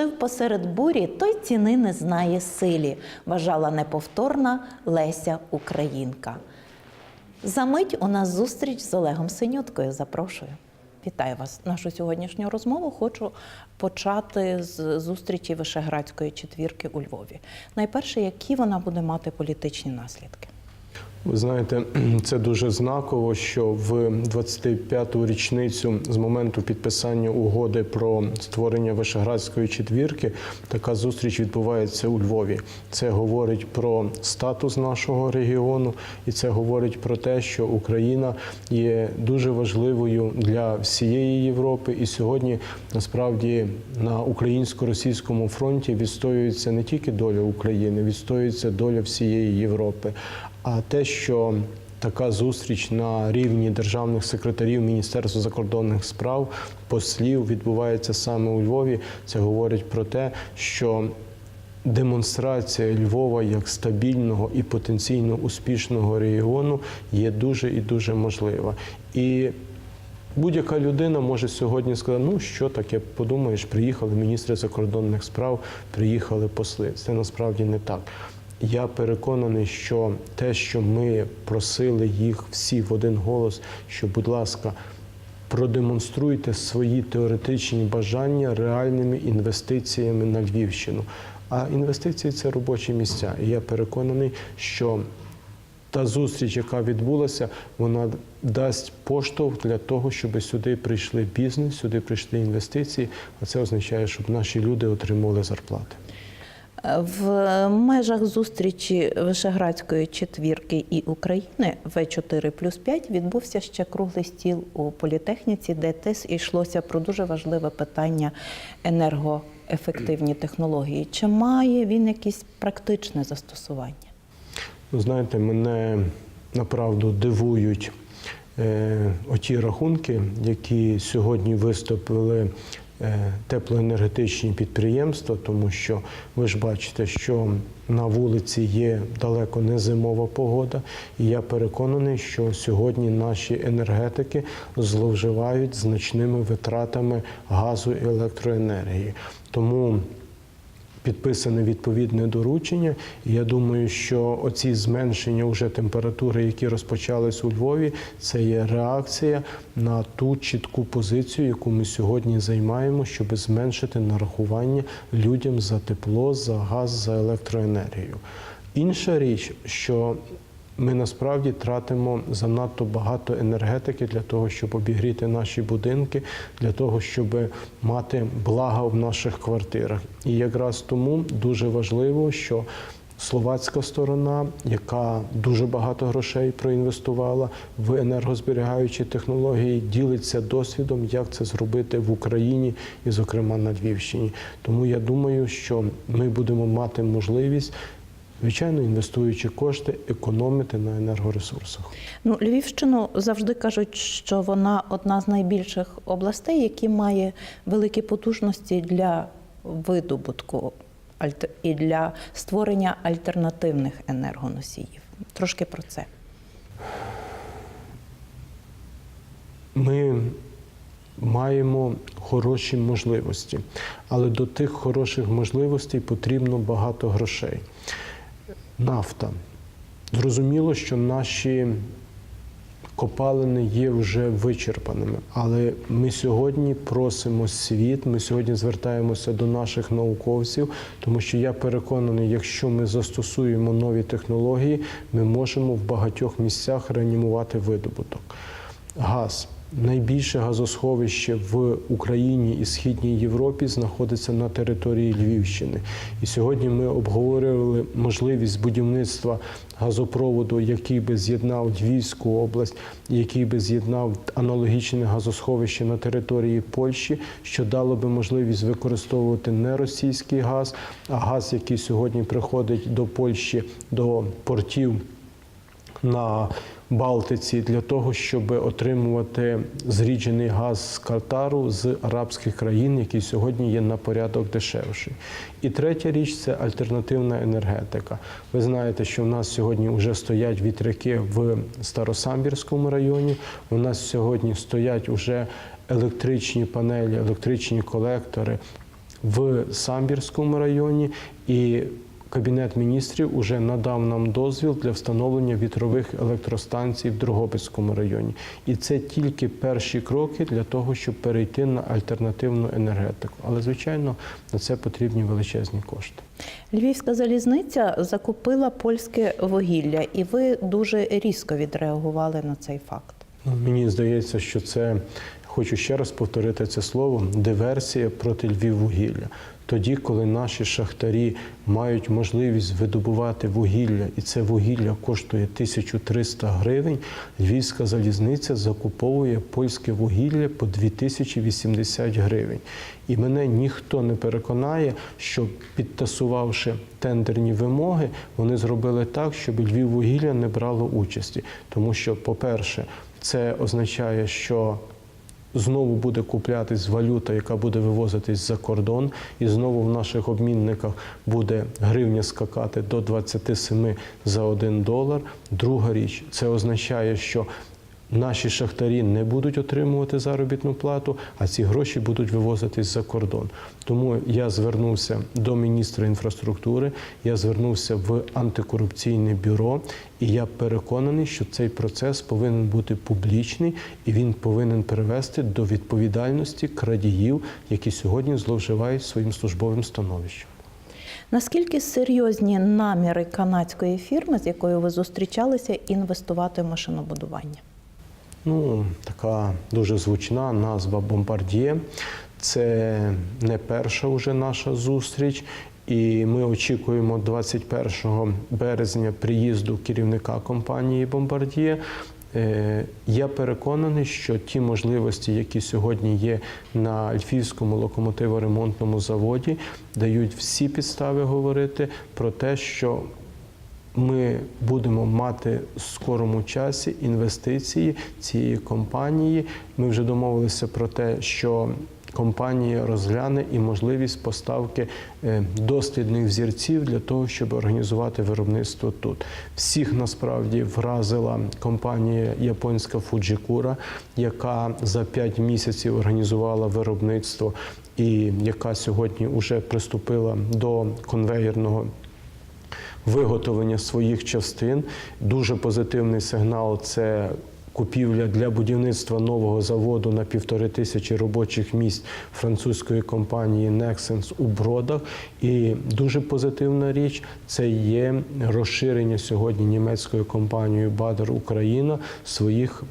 жив посеред бурі, той ціни не знає силі, вважала неповторна Леся Українка. За мить у нас зустріч з Олегом Синюткою. Запрошую. Вітаю вас. Нашу сьогоднішню розмову хочу почати з зустрічі Вишеградської четвірки у Львові. Найперше, які вона буде мати політичні наслідки? Ви знаєте, це дуже знаково, що в 25-ту річницю з моменту підписання угоди про створення Вишеградської четвірки така зустріч відбувається у Львові. Це говорить про статус нашого регіону, і це говорить про те, що Україна є дуже важливою для всієї Європи. І сьогодні насправді на українсько-російському фронті відстоюється не тільки доля України, відстоюється доля всієї Європи. А те, що така зустріч на рівні державних секретарів Міністерства закордонних справ, послів відбувається саме у Львові, це говорить про те, що демонстрація Львова як стабільного і потенційно успішного регіону є дуже і дуже можлива. І Будь-яка людина може сьогодні сказати, ну що таке, подумаєш, приїхали міністри закордонних справ, приїхали посли. Це насправді не так. Я переконаний, що те, що ми просили їх всі в один голос, що, будь ласка, продемонструйте свої теоретичні бажання реальними інвестиціями на Львівщину. А інвестиції це робочі місця. І я переконаний, що та зустріч, яка відбулася, вона дасть поштовх для того, щоб сюди прийшли бізнес, сюди прийшли інвестиції. А це означає, щоб наші люди отримували зарплати. В межах зустрічі Вишеградської четвірки і України В4 плюс 5 відбувся ще круглий стіл у політехніці, де теж йшлося про дуже важливе питання енергоефективні технології. Чи має він якесь практичне застосування? Знаєте, мене направду дивують е, оті рахунки, які сьогодні виступили теплоенергетичні підприємства, тому що ви ж бачите, що на вулиці є далеко не зимова погода, і я переконаний, що сьогодні наші енергетики зловживають значними витратами газу і електроенергії. Тому підписане відповідне доручення. І я думаю, що оці зменшення вже температури, які розпочались у Львові, це є реакція на ту чітку позицію, яку ми сьогодні займаємо, щоб зменшити нарахування людям за тепло, за газ, за електроенергію. Інша річ, що ми насправді тратимо занадто багато енергетики для того, щоб обігріти наші будинки, для того, щоб мати блага в наших квартирах. І якраз тому дуже важливо, що Словацька сторона, яка дуже багато грошей проінвестувала в енергозберігаючі технології, ділиться досвідом, як це зробити в Україні і, зокрема, на Львівщині. Тому я думаю, що ми будемо мати можливість звичайно, інвестуючи кошти, економити на енергоресурсах. Ну, Львівщину завжди кажуть, що вона одна з найбільших областей, які має великі потужності для видобутку і для створення альтернативних енергоносіїв. Трошки про це. Ми маємо хороші можливості, але до тих хороших можливостей потрібно багато грошей. Нафта. Зрозуміло, що наші копалини є вже вичерпаними, але ми сьогодні просимо світ, ми сьогодні звертаємося до наших науковців, тому що я переконаний, якщо ми застосуємо нові технології, ми можемо в багатьох місцях реанімувати видобуток. Газ. Найбільше газосховище в Україні і Східній Європі знаходиться на території Львівщини. І сьогодні ми обговорювали можливість будівництва газопроводу, який би з'єднав Львівську область, який би з'єднав аналогічне газосховище на території Польщі, що дало би можливість використовувати не російський газ, а газ, який сьогодні приходить до Польщі, до портів на Балтиці для того, щоб отримувати зріджений газ з Катару з арабських країн, який сьогодні є на порядок дешевший. І третя річ це альтернативна енергетика. Ви знаєте, що в нас сьогодні вже стоять вітряки в Старосамбірському районі. У нас сьогодні стоять уже електричні панелі, електричні колектори в Самбірському районі і Кабінет міністрів уже надав нам дозвіл для встановлення вітрових електростанцій в Дрогобицькому районі. І це тільки перші кроки для того, щоб перейти на альтернативну енергетику. Але, звичайно, на це потрібні величезні кошти. Львівська залізниця закупила польське вугілля, і ви дуже різко відреагували на цей факт. Ну, Мені здається, що це хочу ще раз повторити це слово диверсія проти Львіввугілля. Тоді, коли наші шахтарі мають можливість видобувати вугілля, і це вугілля коштує 1300 гривень, Львівська залізниця закуповує польське вугілля по 2080 гривень. І мене ніхто не переконає, що підтасувавши тендерні вимоги, вони зробили так, щоб Львіввугілля не брало участі. Тому що, по-перше, це означає, що знову буде куплятись валюта, яка буде вивозитись за кордон, і знову в наших обмінниках буде гривня скакати до 27 за 1 долар. Друга річ, це означає, що Наші шахтарі не будуть отримувати заробітну плату, а ці гроші будуть вивозитись за кордон. Тому я звернувся до міністра інфраструктури, я звернувся в антикорупційне бюро, і я переконаний, що цей процес повинен бути публічний і він повинен привести до відповідальності крадіїв, які сьогодні зловживають своїм службовим становищем. Наскільки серйозні наміри канадської фірми, з якою ви зустрічалися, інвестувати в машинобудування? Ну, така дуже звучна назва Бомбардіє. Це не перша вже наша зустріч. І ми очікуємо 21 березня приїзду керівника компанії Бомбардіє. Е, Я переконаний, що ті можливості, які сьогодні є на Львівському локомотиворемонтному заводі, дають всі підстави говорити про те, що ми будемо мати в скорому часі інвестиції цієї компанії. Ми вже домовилися про те, що компанія розгляне і можливість поставки е, дослідних взірців для того, щоб організувати виробництво тут. Всіх насправді вразила компанія японська Fujikura, яка за 5 місяців організувала виробництво і яка сьогодні вже приступила до конвеєрного виготовлення своїх частин. Дуже позитивний сигнал це. Купівля для будівництва нового заводу на півтори тисячі робочих місць французької компанії Nexens у Бродах. І дуже позитивна річ це є розширення сьогодні німецькою компанією Бадер Україна своїх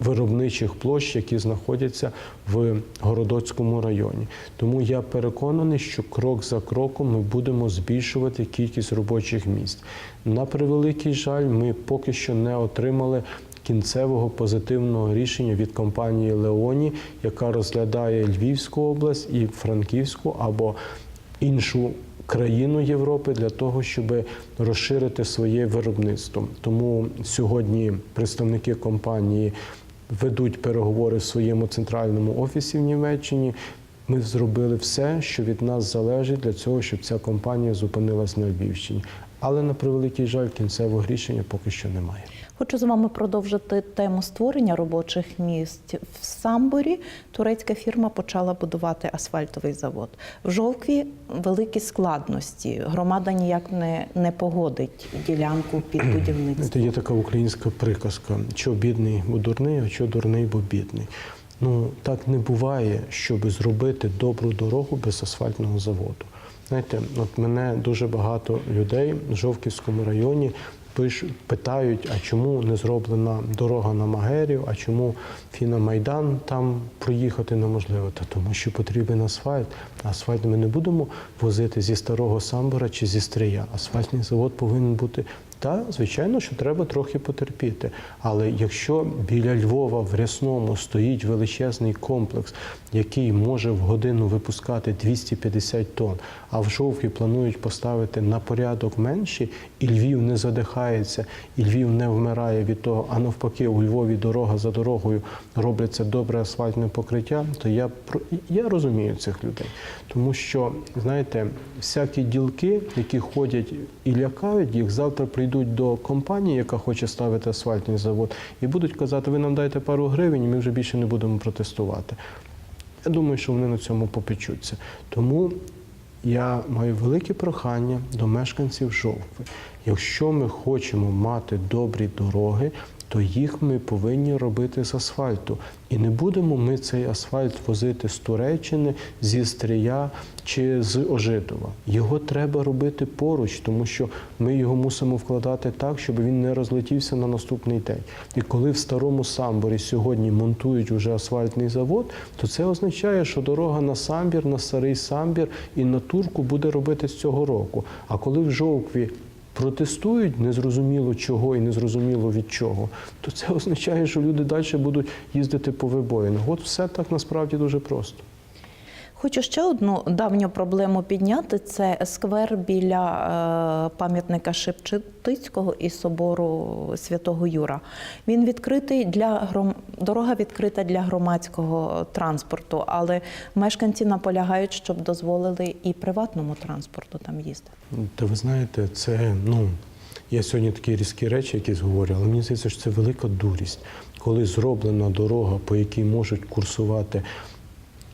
виробничих площ, які знаходяться в Городоцькому районі. Тому я переконаний, що крок за кроком ми будемо збільшувати кількість робочих місць. На превеликий жаль, ми поки що не отримали. Кінцевого позитивного рішення від компанії Леоні, яка розглядає Львівську область і Франківську або іншу країну Європи для того, щоб розширити своє виробництво. Тому сьогодні представники компанії ведуть переговори в своєму центральному офісі в Німеччині. Ми зробили все, що від нас залежить для цього, щоб ця компанія зупинилась на Львівщині. Але на превеликий жаль, кінцевого рішення поки що немає. Хочу з вами продовжити тему створення робочих місць в Самборі. Турецька фірма почала будувати асфальтовий завод. В жовкві великі складності. Громада ніяк не, не погодить ділянку під Це будівництво. є така українська приказка: що бідний, бо дурний, а що дурний, бо бідний. Ну так не буває, щоб зробити добру дорогу без асфальтного заводу. Знаєте, от мене дуже багато людей в Жовківському районі пиш, питають, а чому не зроблена дорога на Магерів, а чому фіномайдан там проїхати неможливо? Та тому що потрібен асфальт. Асфальт ми не будемо возити зі старого самбора чи зі стрия. Асфальтний завод повинен бути. Та, звичайно, що треба трохи потерпіти. Але якщо біля Львова в Рясному стоїть величезний комплекс, який може в годину випускати 250 тонн, а в Жовкві планують поставити на порядок менші, і Львів не задихається, і Львів не вмирає від того, а навпаки, у Львові дорога за дорогою робляться добре асфальтне покриття, то я я розумію цих людей. Тому що, знаєте, всякі ділки, які ходять і лякають їх, завтра прийдуть до компанії, яка хоче ставити асфальтний завод, і будуть казати, ви нам дайте пару гривень, і ми вже більше не будемо протестувати. Я думаю, що вони на цьому попечуться. Тому я маю велике прохання до мешканців Жовкви. Якщо ми хочемо мати добрі дороги, то їх ми повинні робити з асфальту. І не будемо ми цей асфальт возити з Туреччини, зі Стрия чи з Ожитова. Його треба робити поруч, тому що ми його мусимо вкладати так, щоб він не розлетівся на наступний день. І коли в старому самборі сьогодні монтують уже асфальтний завод, то це означає, що дорога на самбір, на старий самбір і на турку буде робити з цього року. А коли в жовкві протестують незрозуміло чого і незрозуміло від чого, то це означає, що люди далі будуть їздити по вибоїнах. От все так насправді дуже просто. Хочу ще одну давню проблему підняти: це сквер біля е, пам'ятника Шепчетицького і собору Святого Юра. Він відкритий для гром... дорога відкрита для громадського транспорту, але мешканці наполягають, щоб дозволили і приватному транспорту там їздити. Та ви знаєте, це ну. Я сьогодні такі різкі речі якісь говорю, але мені здається, що це велика дурість, коли зроблена дорога, по якій можуть курсувати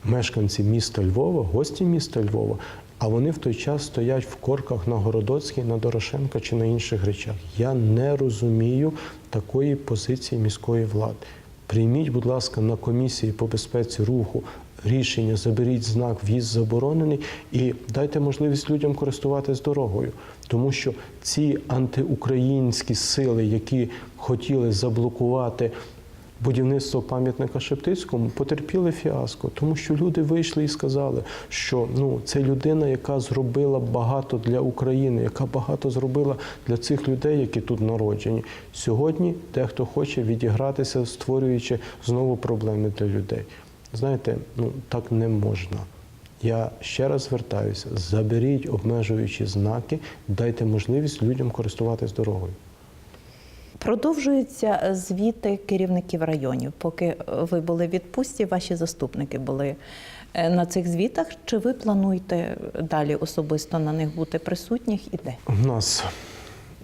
мешканці міста Львова, гості міста Львова, а вони в той час стоять в корках на Городоцькій, на Дорошенка чи на інших речах. Я не розумію такої позиції міської влади. Прийміть, будь ласка, на комісії по безпеці руху рішення, заберіть знак в'їзд заборонений і дайте можливість людям користуватись дорогою. Тому що ці антиукраїнські сили, які хотіли заблокувати будівництво пам'ятника Шептицькому, потерпіли фіаско, тому що люди вийшли і сказали, що ну це людина, яка зробила багато для України, яка багато зробила для цих людей, які тут народжені. Сьогодні дехто хоче відігратися, створюючи знову проблеми для людей. Знаєте, ну так не можна. Я ще раз звертаюся: заберіть обмежуючі знаки, дайте можливість людям користуватись дорогою. Продовжуються звіти керівників районів. Поки ви були в відпустці, ваші заступники були е, на цих звітах. Чи ви плануєте далі особисто на них бути присутніх і де? У нас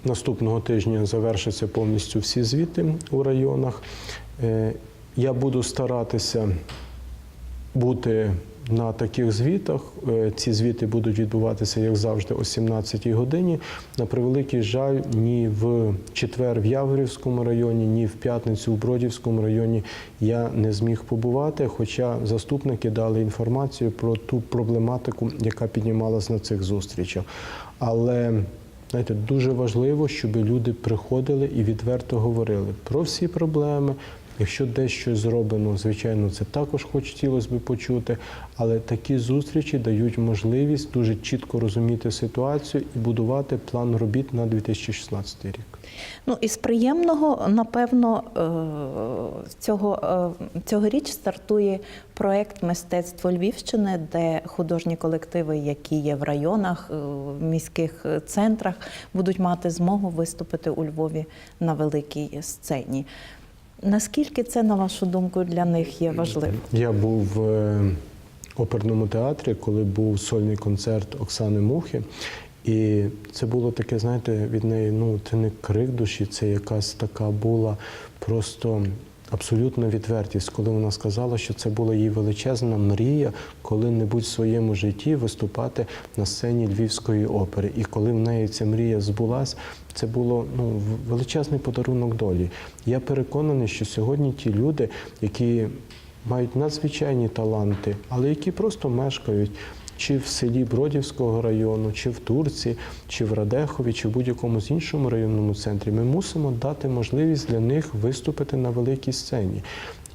наступного тижня завершаться повністю всі звіти у районах. Е, Я буду старатися бути на таких звітах. Е, Ці звіти будуть відбуватися, як завжди, о 17-й годині. На превеликий жаль, ні в четвер в Яворівському районі, ні в п'ятницю в Бродівському районі я не зміг побувати, хоча заступники дали інформацію про ту проблематику, яка піднімалась на цих зустрічах. Але знаєте, дуже важливо, щоб люди приходили і відверто говорили про всі проблеми. Якщо десь щось зроблено, звичайно, це також хотілося б почути. Але такі зустрічі дають можливість дуже чітко розуміти ситуацію і будувати план робіт на 2016 рік. Ну із приємного, напевно, е, цього, е, цьогоріч стартує проект мистецтво Львівщини, де художні колективи, які є в районах, е, в міських центрах, будуть мати змогу виступити у Львові на великій сцені. Наскільки це, на вашу думку, для них є важливо? Я був в е, оперному театрі, коли був сольний концерт Оксани Мухи. І це було таке, знаєте, від неї, ну, це не крик душі, це якась така була просто абсолютна відвертість, коли вона сказала, що це була її величезна мрія коли-небудь в своєму житті виступати на сцені Львівської опери. І коли в неї ця мрія збулась, це було ну, величезний подарунок долі. Я переконаний, що сьогодні ті люди, які мають надзвичайні таланти, але які просто мешкають чи в селі Бродівського району, чи в Турці, чи в Радехові, чи в будь-якому з іншому районному центрі, ми мусимо дати можливість для них виступити на великій сцені.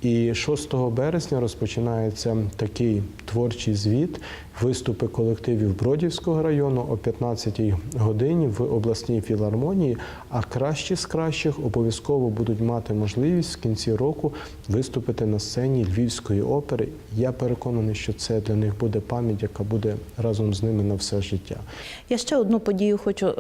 І 6 березня розпочинається такий творчий звіт, виступи колективів Бродівського району о 15-й годині в обласній філармонії. А кращі з кращих обов'язково будуть мати можливість в кінці року виступити на сцені Львівської опери. Я переконаний, що це для них буде пам'ять, яка буде разом з ними на все життя. Я ще одну подію хочу е,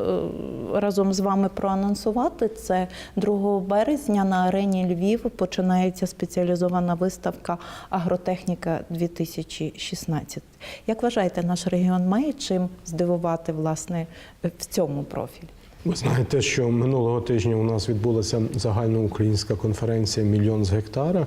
разом з вами проанонсувати. Це 2 березня на арені Львів починається спеціалізована виставка Агротехніка 2016. Як вважаєте, наш регіон має чим здивувати власне в цьому профілі? Ви знаєте, що минулого тижня у нас відбулася загальноукраїнська конференція Мільйон з гектара,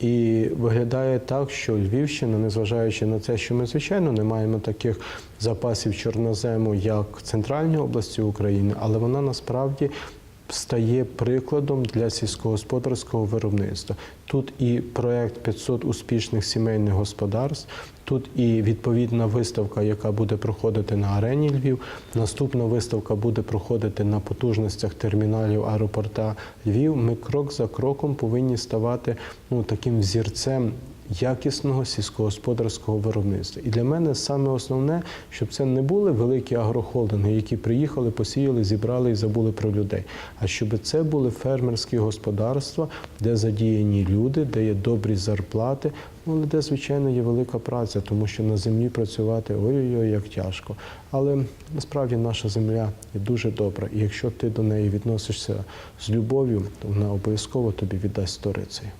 І виглядає так, що Львівщина, незважаючи на те, що ми звичайно не маємо таких запасів чорнозему, як в центральній області України, але вона насправді стає прикладом для сільськогосподарського виробництва. Тут і проект 500 успішних сімейних господарств, тут і відповідна виставка, яка буде проходити на арені Львів. Наступна виставка буде проходити на потужностях терміналів аеропорта Львів. Ми крок за кроком повинні ставати ну, таким взірцем якісного сільськогосподарського виробництва. І для мене саме основне, щоб це не були великі агрохолдинги, які приїхали, посіяли, зібрали і забули про людей. А щоб це були фермерські господарства, де задіяні люди, де є добрі зарплати, ну, але де, звичайно, є велика праця, тому що на землі працювати ой-ой-ой, як тяжко. Але насправді наша земля є дуже добра, і якщо ти до неї відносишся з любов'ю, то вона обов'язково тобі віддасть сторицею.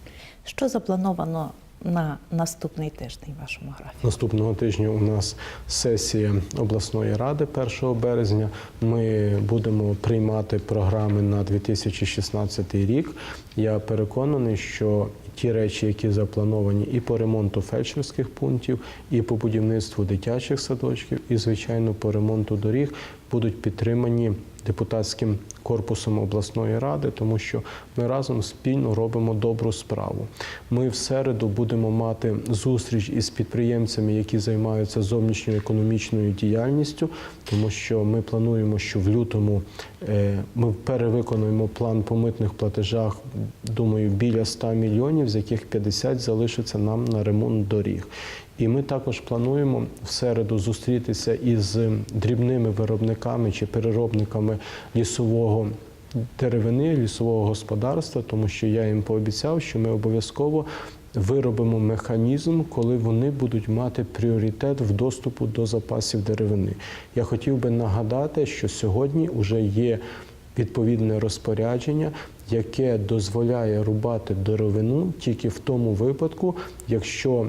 Що заплановано на наступний тиждень в вашому графіку? Наступного тижня у нас сесія обласної ради 1 березня. Ми будемо приймати програми на 2016 рік. Я переконаний, що ті речі, які заплановані і по ремонту фельдшерських пунктів, і по будівництву дитячих садочків, і звичайно по ремонту доріг, будуть підтримані депутатським корпусом обласної ради, тому що ми разом спільно робимо добру справу. Ми в середу будемо мати зустріч із підприємцями, які займаються зовнішньою економічною діяльністю, тому що ми плануємо, що в лютому е, ми перевиконуємо план по митних платежах, думаю, біля 100 мільйонів, з яких 50 залишиться нам на ремонт доріг. І ми також плануємо в середу зустрітися із дрібними виробниками чи переробниками лісового деревини, лісового господарства, тому що я їм пообіцяв, що ми обов'язково виробимо механізм, коли вони будуть мати пріоритет в доступу до запасів деревини. Я хотів би нагадати, що сьогодні вже є відповідне розпорядження, яке дозволяє рубати деревину тільки в тому випадку, якщо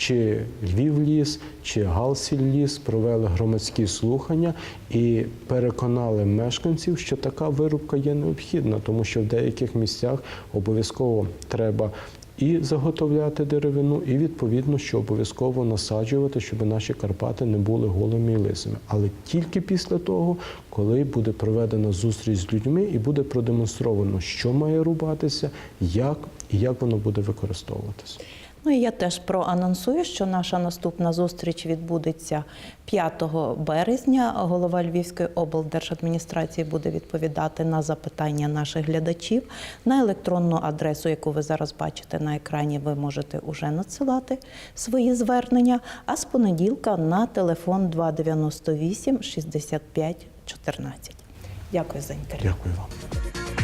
чи Львівліс, чи Галсілліс провели громадські слухання і переконали мешканців, що така вирубка є необхідна, тому що в деяких місцях обов'язково треба і заготовляти деревину, і відповідно, що обов'язково насаджувати, щоб наші Карпати не були голими і лисими. Але тільки після того, коли буде проведена зустріч з людьми і буде продемонстровано, що має рубатися, як і як воно буде використовуватися. Ну і я теж проанонсую, що наша наступна зустріч відбудеться 5 березня. Голова Львівської облдержадміністрації буде відповідати на запитання наших глядачів на електронну адресу, яку ви зараз бачите на екрані. Ви можете уже надсилати свої звернення. А з понеділка на телефон 298 65 14. Дякую за інтерв'ю. Дякую вам.